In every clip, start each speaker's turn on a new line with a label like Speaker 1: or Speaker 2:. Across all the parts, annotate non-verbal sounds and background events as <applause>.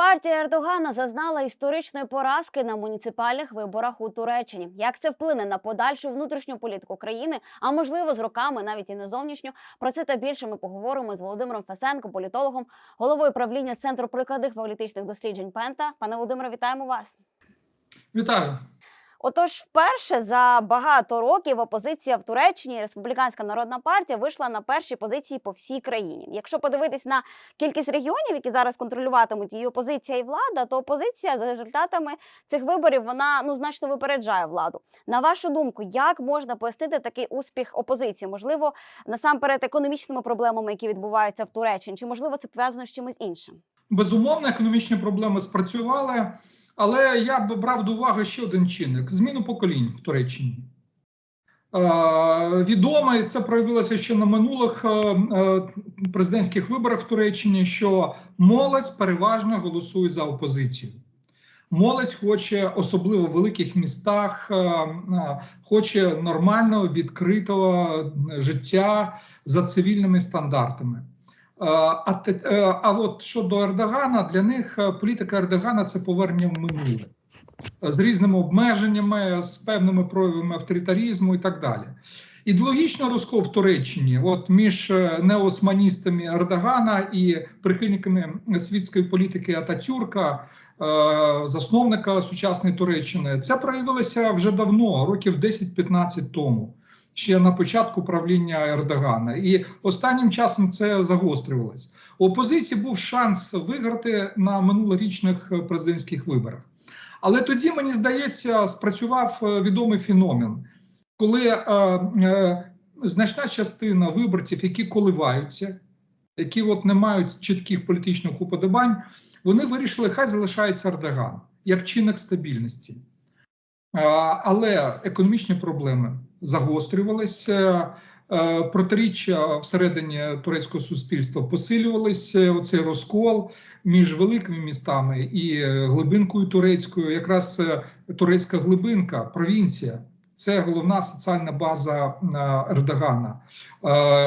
Speaker 1: Партія Ердогана зазнала історичної поразки на муніципальних виборах у Туреччині. Як це вплине на подальшу внутрішню політику країни, а можливо з роками навіть і на зовнішню? Про це та більше ми поговоримо з Володимиром Фесенко, політологом, головою правління центру прикладних політичних досліджень Пента. Пане Володимире, вітаємо вас.
Speaker 2: Вітаю.
Speaker 1: Отож, вперше за багато років опозиція в Туреччині, Республіканська народна партія, вийшла на перші позиції по всій країні. Якщо подивитись на кількість регіонів, які зараз контролюватимуть і опозиція, і влада, то опозиція за результатами цих виборів вона ну значно випереджає владу. На вашу думку, як можна пояснити такий успіх опозиції? Можливо, насамперед економічними проблемами, які відбуваються в Туреччині, чи можливо це пов'язано з чимось іншим?
Speaker 2: Безумовно, економічні проблеми спрацювали, але я б брав до уваги ще один чинник зміну поколінь в Туреччині. Е, відомо, і це проявилося ще на минулих е, е, президентських виборах в Туреччині, що молодь переважно голосує за опозицію. Молодь хоче, особливо в великих містах, хоче нормального відкритого життя за цивільними стандартами. А, е, а от щодо Ердогана, для них е, політика Ердогана це повернення в минуле з різними обмеженнями, з певними проявами авторитарізму і так далі. Ідеологічно розкол в Туреччині, от між е, неосманістами Ердогана і прихильниками світської політики Ататюрка, засновника сучасної Туреччини, це проявилося вже давно, років 10-15 тому. Ще на початку правління Ердогана, і останнім часом це загострювалось. У опозиції був шанс виграти на минулорічних президентських виборах. Але тоді, мені здається, спрацював е, відомий феномен, коли е, е, значна частина виборців, які коливаються, які от не мають чітких політичних уподобань, вони вирішили, хай залишається Ердоган як чинник стабільності. Е, але економічні проблеми загострювалися. е, Протиріччя всередині турецького суспільства посилювалися. Оцей розкол між великими містами і е, глибинкою турецькою, якраз е, турецька глибинка, провінція. Це головна соціальна база Ердогана.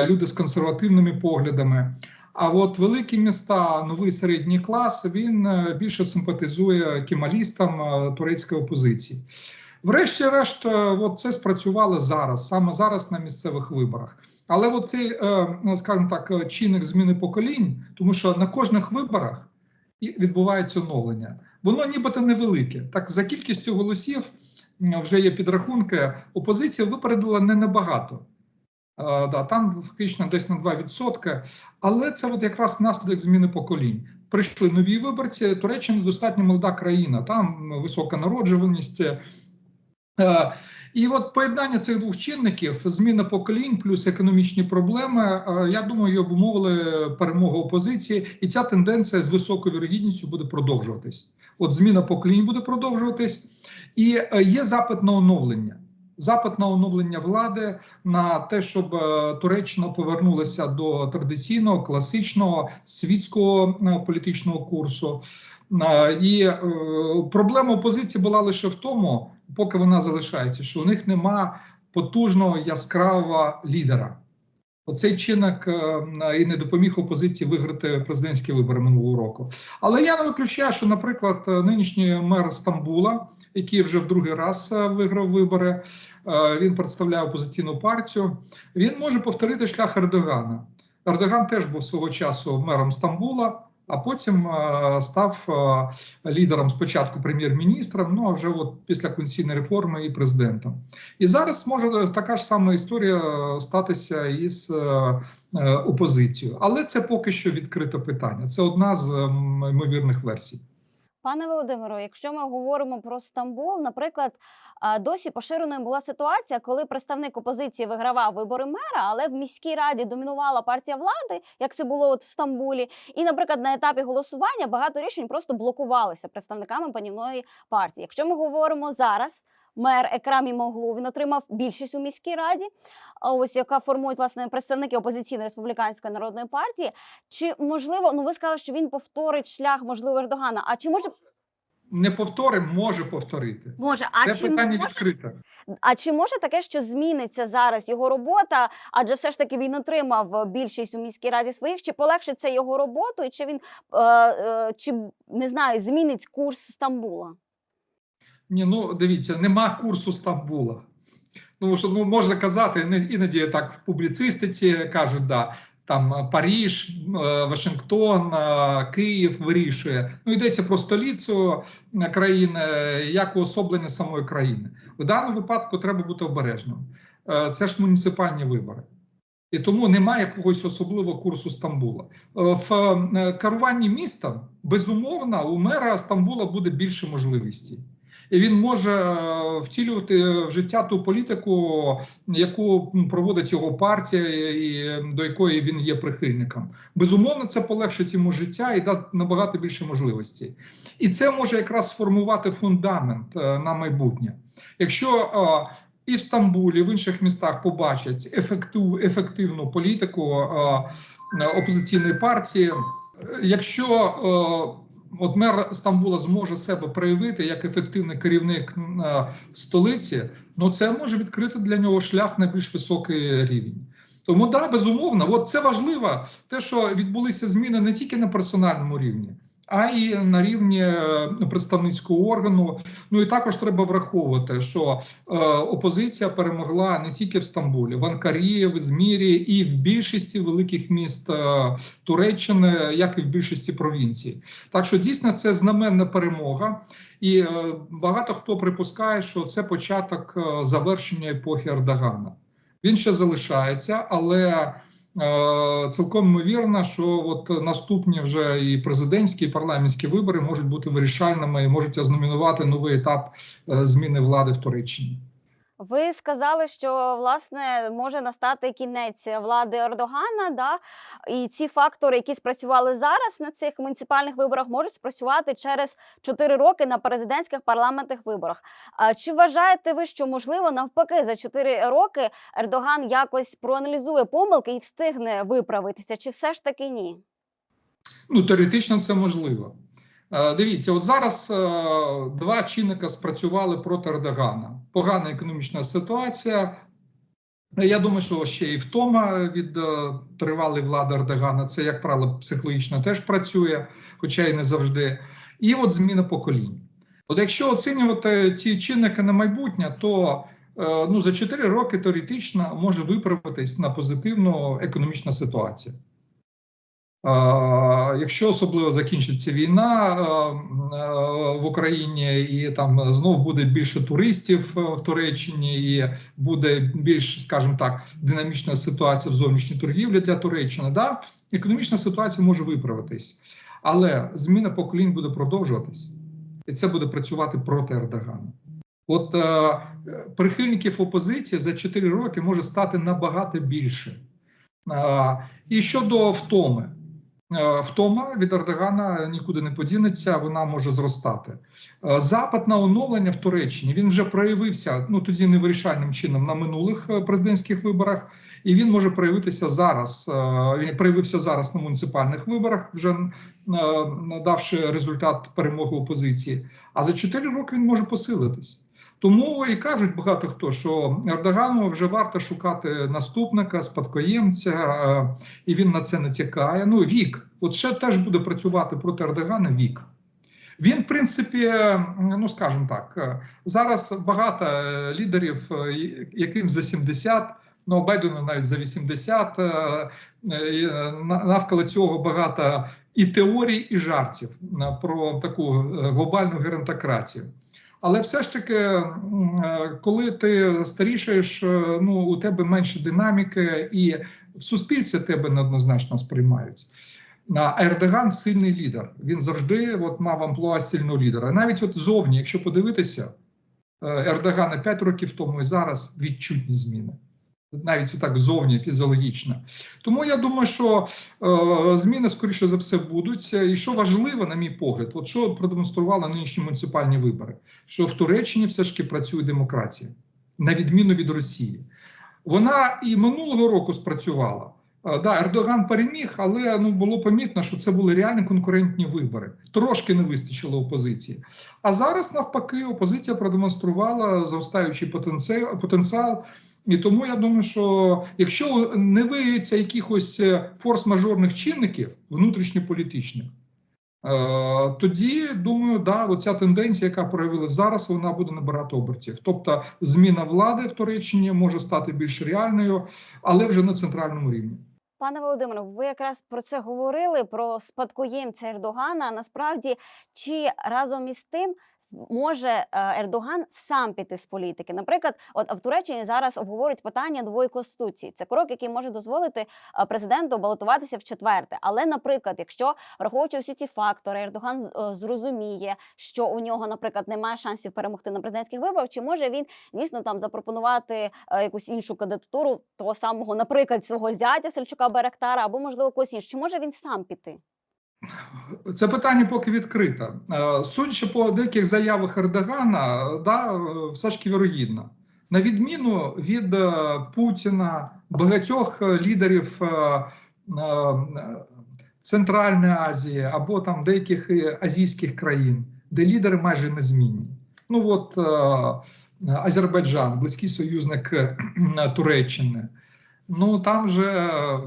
Speaker 2: Люди з консервативними поглядами. А от великі міста, новий середній клас, він більше симпатизує кемалістам турецької опозиції. Врешті-решт, е, от це спрацювало зараз, саме зараз на місцевих виборах. Але оцей, е, ну, скажімо так, е, чинник зміни поколінь, тому що на кожних виборах відбувається оновлення. Воно нібито невелике. Так за кількістю голосів вже є підрахунки. Опозиція випередила не набагато. Там фактично десь на 2%. Але це от якраз наслідок зміни поколінь. Прийшли нові виборці. Туреччина достатньо молода країна, там висока народжуваність. Е, І от поєднання цих двох чинників, зміна поколінь плюс економічні проблеми, е, я думаю, обумовили перемогу опозиції, і ця тенденція з високою вірогідністю буде продовжуватись. От зміна поколінь буде продовжуватись, і е, є запит на оновлення. Запит на оновлення влади на те, щоб Туреччина повернулася до традиційного класичного світського політичного курсу. І проблема опозиції була лише в тому, поки вона залишається, що у них нема потужного яскравого лідера. Оцей чинник е, і не допоміг опозиції виграти президентські вибори минулого року. Але я не виключаю, що, наприклад, е, нинішній мер Стамбула, який вже в другий раз е, виграв вибори, е, він представляє опозиційну партію. Він може повторити шлях Ердогана. Ердоган теж був свого часу мером Стамбула, а потім е, став е, лідером спочатку прем'єр-міністром, ну а вже от після конституційної реформи і президентом. І зараз може така ж сама історія е, статися із опозицією. Але це поки що відкрите питання. Це одна з ймовірних версій.
Speaker 1: Пане Володимиро, якщо ми говоримо про Стамбул, наприклад, досі поширеною була ситуація, коли представник опозиції вигравав вибори мера, але в міській раді домінувала партія влади, як це було от в Стамбулі. І, наприклад, на етапі голосування багато рішень просто блокувалися представниками панівної партії. Якщо ми говоримо зараз. Мер Екрам Імоглу, він отримав більшість у міській раді, ось яка формують власне представники опозиційної республіканської народної партії. Чи можливо, ну ви сказали, що він повторить шлях можливо Ердогана? А чи може
Speaker 2: не повторить, може повторити.
Speaker 1: Може, а
Speaker 2: Це
Speaker 1: чи
Speaker 2: питання
Speaker 1: може
Speaker 2: відкрите.
Speaker 1: А чи може таке, що зміниться зараз його робота? Адже все ж таки він отримав більшість у міській раді своїх. Чи полегшить це його роботу, і чи він е, е, чи не знаю, змінить курс Стамбула?
Speaker 2: Ні, ну дивіться, нема курсу Стамбула. Тому що ну можна казати, іноді так в публіцистиці кажуть, да. Там е, Паріж, е, Вашингтон, е, Київ вирішує. Ну йдеться про столицю країни як уособлення самої країни. В даному випадку треба бути обережним. Це ж муніципальні вибори. І тому немає якогось особливого курсу Стамбула. В керуванні містом, безумовно, у мера Стамбула буде більше можливостей. І він може е, втілювати в життя ту політику, яку проводить його партія, і до якої він є прихильником. Безумовно, це полегшить йому життя і дасть набагато більше можливостей. І це може якраз сформувати фундамент е, на майбутнє. Якщо е, і в Стамбулі, в інших містах побачать ефектив, ефективну політику опозиційної партії, якщо от мер Стамбула зможе себе проявити як ефективний керівник столиці, ну це може відкрити для нього шлях на більш високий рівень. Тому да, безумовно, от це важливо, те, що відбулися зміни не тільки на персональному рівні, а й на рівні е, представницького органу. Ну і також треба враховувати, що е, опозиція перемогла не тільки в Стамбулі, в Анкарі, в Ізмірі і в більшості великих міст е, Туреччини, як і в більшості провінцій. Так що дійсно це знаменна перемога, і е, багато хто припускає, що це початок е, завершення епохи Ердогана. Він ще залишається, але цілком ймовірно, що от наступні вже і президентські, і парламентські вибори можуть бути вирішальними і можуть ознаменувати новий етап е, зміни влади в Туреччині.
Speaker 1: Ви сказали, що власне може настати кінець влади Ердогана, да? і ці фактори, які спрацювали зараз на цих муніципальних виборах, можуть спрацювати через 4 роки на президентських парламентних виборах. А чи вважаєте ви, що можливо навпаки за 4 роки Ердоган якось проаналізує помилки і встигне виправитися? Чи все ж таки ні?
Speaker 2: Ну, теоретично це можливо. Е, Дивіться, от зараз е, два чинника спрацювали проти Ердогана. Погана економічна ситуація. Я думаю, що ще і втома від е, тривалої влади Ердогана. Це, як правило, психологічно теж працює, хоча й не завжди. І от зміна поколінь. От якщо оцінювати ті чинники на майбутнє, то ну, за 4 роки теоретично може виправитись на позитивну економічна ситуація. Якщо особливо закінчиться війна е, е, в Україні, і там знов буде більше туристів е, в Туреччині, і буде більш, скажімо так, динамічна ситуація в зовнішній торгівлі для Туреччини, да, економічна ситуація може виправитись, але зміна поколінь буде продовжуватись, і це буде працювати проти Ердогана. От е, прихильників опозиції за 4 роки може стати набагато більше. Е, і щодо втоми. Е, Втома від Ердогана нікуди не подінеться, вона може зростати. Е, Запит на оновлення в Туреччині він вже проявився ну тоді невирішальним чином на минулих е, президентських виборах, і він може проявитися зараз. Він проявився зараз на муніципальних виборах, вже надавши результат перемоги опозиції. А за 4 роки він може посилитись. Тому і кажуть багато хто, що Ердогану вже варто шукати наступника, спадкоємця, е, і він на це натякає. Ну, вік. От ще теж буде працювати проти Ердогана вік. Він, в принципі, е, ну скажімо так, е, зараз багато лідерів, яким за 70, ну Байдену навіть за 80, е, е, на- навколо цього багато і теорій, і жартів про таку глобальну геронтократію. Але все ж таки, е, коли ти старішаєш, е, ну у тебе менше динаміки, і в суспільстві тебе неоднозначно сприймають. А Ердоган сильний лідер. Він завжди от, мав амплуа сильного лідера. Навіть от зовні, якщо подивитися, е, Ердогана 5 років тому і зараз відчутні зміни. Навіть так зовні фізіологічно. Тому я думаю, що е, зміни, скоріше за все, будуть. І що важливо, на мій погляд, от що продемонстрували нинішні муніципальні вибори, що в Туреччині все ж таки працює демократія, на відміну від Росії. Вона і минулого року спрацювала. Да, Ердоган переміг, але ну було помітно, що це були реальні конкурентні вибори. Трошки не вистачило опозиції. А зараз, навпаки, опозиція продемонструвала зростаючий потенціал. І тому я думаю, що якщо не виявиться якихось е, форс-мажорних чинників внутрішньополітичних, е, тоді думаю, да, оця тенденція, яка проявилась зараз, вона буде набирати обертів. Тобто, зміна влади в Туреччині може стати більш реальною, але вже на центральному рівні.
Speaker 1: Пане Володимире, ви якраз про це говорили про спадкоємця Ердогана. Насправді, чи разом із тим може е, Ердоган сам піти з політики? Наприклад, от в Туреччині зараз обговорюють питання нової конституції. Це крок, який може дозволити е, президенту балотуватися в четверте. Але, наприклад, якщо враховуючи всі ці фактори, Ердоган е, зрозуміє, що у нього, наприклад, немає шансів перемогти на президентських виборах, чи може він дійсно там запропонувати якусь іншу кандидатуру того самого, наприклад, свого зятя Сельчука Беректара, або можливо когось іншого. Чи може він сам піти?
Speaker 2: Це питання поки відкрите. Е, Судячи по деяких заявах Ердогана, да, е, все ж вірогідно. На відміну від е, Путіна, багатьох лідерів Центральної Азії або там деяких азійських країн, де лідери майже незмінні. Ну от Азербайджан, близький союзник <clears throat> Туреччини. Ну там же е,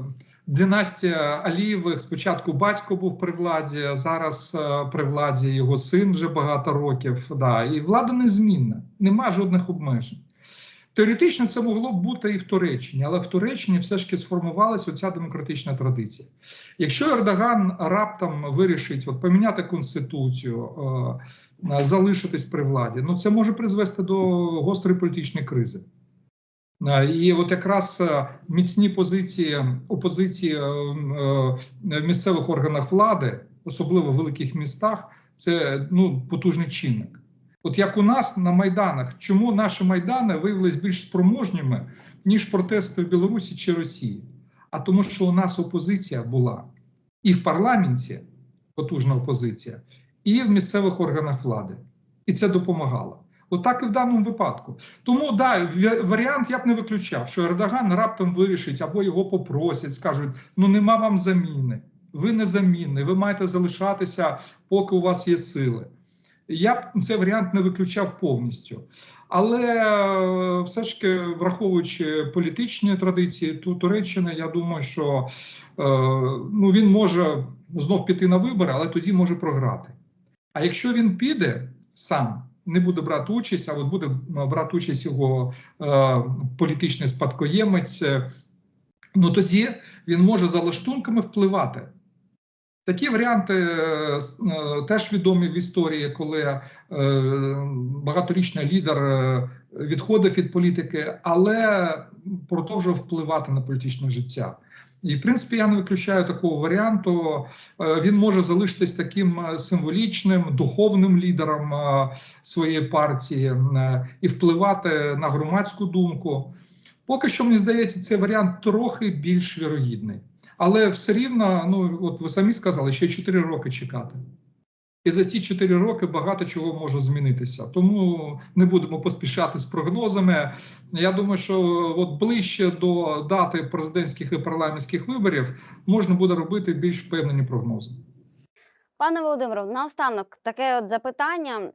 Speaker 2: династія Алієвих спочатку батько був при владі, зараз е, при владі його син вже багато років. Да, і влада незмінна, немає жодних обмежень. Теоретично це могло б бути і в Туреччині, але в Туреччині все ж таки сформувалася оця демократична традиція. Якщо Ердоган раптом вирішить от, поміняти конституцію, е, залишитись при владі, ну це може призвести до гострої політичної кризи. Е, І от якраз е, міцні позиції опозиції е, е, в місцевих органах влади, особливо в великих містах, це ну потужний чинник. От як у нас на майданах, чому наші майдани виявились більш спроможніми ніж протести в Білорусі чи Росії? А тому, що у нас опозиція була і в парламенті потужна опозиція, і в місцевих органах влади, і це допомагало. Отак і в даному випадку. Тому да, варіант я б не виключав, що Ердоган раптом вирішить або його попросять, скажуть: ну нема вам заміни, ви незамінний, ви маєте залишатися, поки у вас є сили. Я б цей варіант не виключав повністю. Але е, все ж таки, враховуючи політичні традиції ту Туреччини, я думаю, що е, ну, він може знов піти на вибори, але тоді може програти. А якщо він піде сам, не буде брати участь, а от буде е, брати участь його е, політичний спадкоємець, ну тоді він може за лаштунками впливати. Такі варіанти е, е, теж відомі в історії, коли е, багаторічний лідер е, відходив від політики, але продовжував впливати на політичне життя. І, в принципі, я не виключаю такого варіанту. Е, Він може залишитись таким е, символічним духовним лідером е, своєї партії і впливати на громадську думку. Поки що, мені здається, цей варіант трохи більш вірогідний. Але все рівно, ну от ви самі сказали, ще 4 роки чекати. І за ці 4 роки багато чого може змінитися. Тому не будемо поспішати з прогнозами. Я думаю, що от ближче до дати президентських і парламентських виборів можна буде робити більш впевнені прогнози.
Speaker 1: Пане Володимире, наостанок таке от запитання.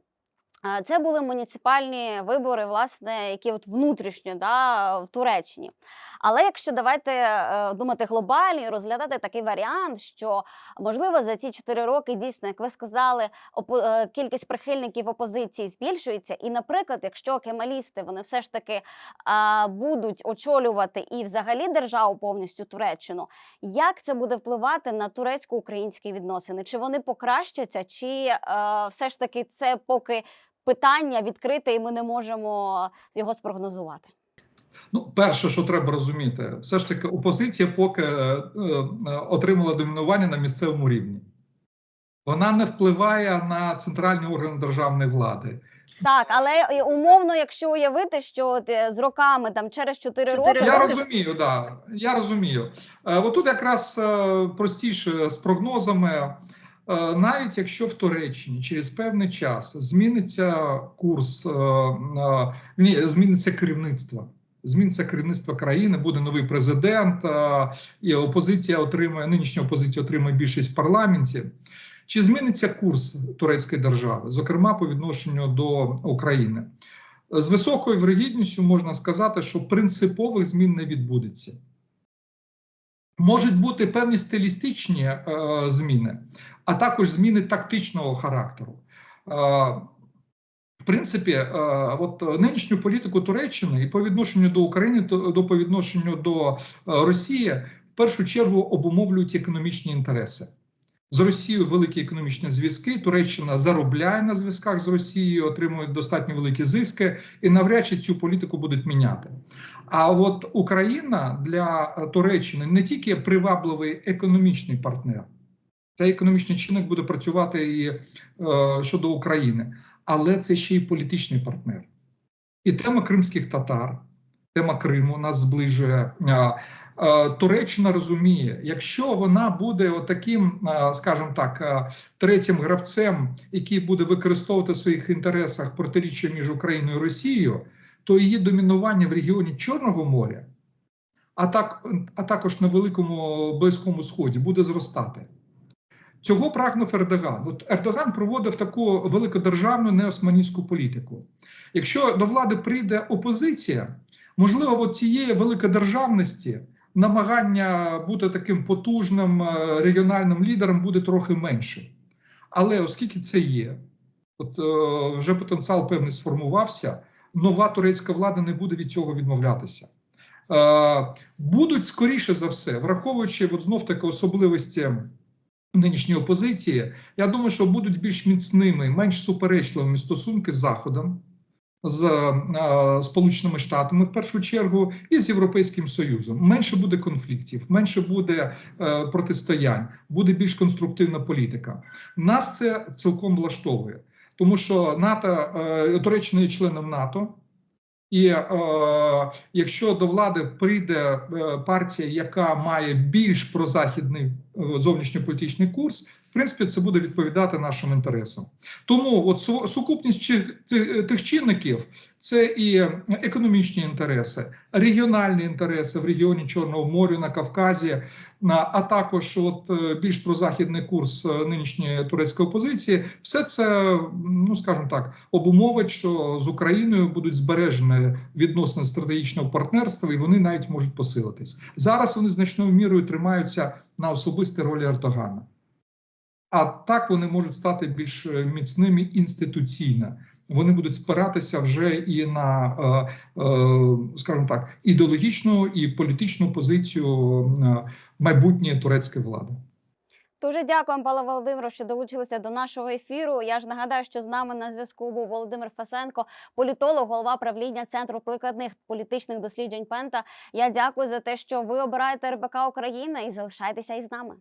Speaker 1: А, Це були муніципальні вибори, власне, які от внутрішньо да, в Туреччині. Але якщо давайте е, думати глобально і розглядати такий варіант, що можливо за ці 4 роки дійсно, як ви сказали, е, кількість прихильників опозиції збільшується. І, наприклад, якщо кемалісти вони все ж таки будуть очолювати і взагалі державу повністю Туреччину, як це буде впливати на турецько-українські відносини? Чи вони покращаться, чи е, все ж таки це поки питання відкрите, і ми не можемо його спрогнозувати?
Speaker 2: Ну, перше, що треба розуміти, все ж таки опозиція поки е, е, отримала домінування на місцевому рівні. Вона не впливає на центральні органи державної влади.
Speaker 1: Так, але е, умовно, якщо уявити, що е, з роками там через 4 роки
Speaker 2: Я розумію, да. Я розумію. Е, Отут якраз е, простіше з прогнозами. Е, Навіть якщо в Туреччині через певний час зміниться курс, е, е, зміниться керівництво, Зміниться керівництво країни, буде новий президент, і опозиція отримає нинішня опозиція отримає більшість в парламенті. Чи зміниться курс турецької держави, зокрема по відношенню до України? З високою вирогідністю можна сказати, що принципових змін не відбудеться. Можуть бути певні стилістичні е, зміни, а також зміни тактичного характеру. Е, в принципі, е, от нинішню політику Туреччини і по відношенню до України, то до по відношенню до е, Росії, в першу чергу обумовлюють економічні інтереси. З Росією великі економічні зв'язки. Туреччина заробляє на зв'язках з Росією, отримує достатньо великі зиски, і навряд чи цю політику будуть міняти. А от Україна для Туреччини не тільки привабливий економічний партнер, цей економічний чинник буде працювати і е, щодо України, але це ще й політичний партнер. І тема кримських татар, тема Криму нас зближує. Е, Туреччина розуміє, якщо вона буде отаким, е, скажімо так, е, третім гравцем, який буде використовувати в своїх інтересах протиріччя між Україною і Росією, то її домінування в регіоні Чорного моря, а, так, а також на Великому Близькому Сході, буде зростати. Цього прагнув Ердоган. От Ердоган проводив таку великодержавну неосманістську політику. Якщо до влади прийде опозиція, можливо, цієї великодержавності намагання бути таким потужним е, регіональним лідером буде трохи менше. Але оскільки це є, от е, вже потенціал певний сформувався, нова турецька влада не буде від цього відмовлятися. Е, будуть скоріше за все, враховуючи от знов таки особливості нинішньої опозиції, я думаю, що будуть більш міцними, менш суперечливими стосунки з Заходом, з е, Сполученими Штатами в першу чергу, і з Європейським Союзом. Менше буде конфліктів, менше буде е, протистоянь, буде більш конструктивна політика. Нас це цілком влаштовує, тому що НАТО е, Туреччина є членом НАТО. І е, якщо до влади прийде е, партія, яка має більш прозахідний е, зовнішньополітичний курс, принципі, це буде відповідати нашим інтересам. Тому от сукупність тих чинників це і економічні інтереси, регіональні інтереси в регіоні Чорного моря на Кавказі, а також от е, більш прозахідний курс е, нинішньої турецької опозиції. Все це, ну скажімо так, обумовить, що з Україною будуть збережені відносини стратегічного партнерства, і вони навіть можуть посилитись. Зараз вони значною мірою тримаються на особистій ролі Ертогана. А так вони можуть стати більш е, міцними інституційно. Вони будуть спиратися вже і на, е, е, скажімо так, ідеологічну і політичну позицію майбутньої турецької влади.
Speaker 1: Дуже дякуємо, Павло Володимиро, що долучилися до нашого ефіру. Я ж нагадаю, що з нами на зв'язку був Володимир Фасенко, політолог, голова правління центру прикладних політичних досліджень Пента. Я дякую за те, що ви обираєте РБК Україна і залишайтеся із нами.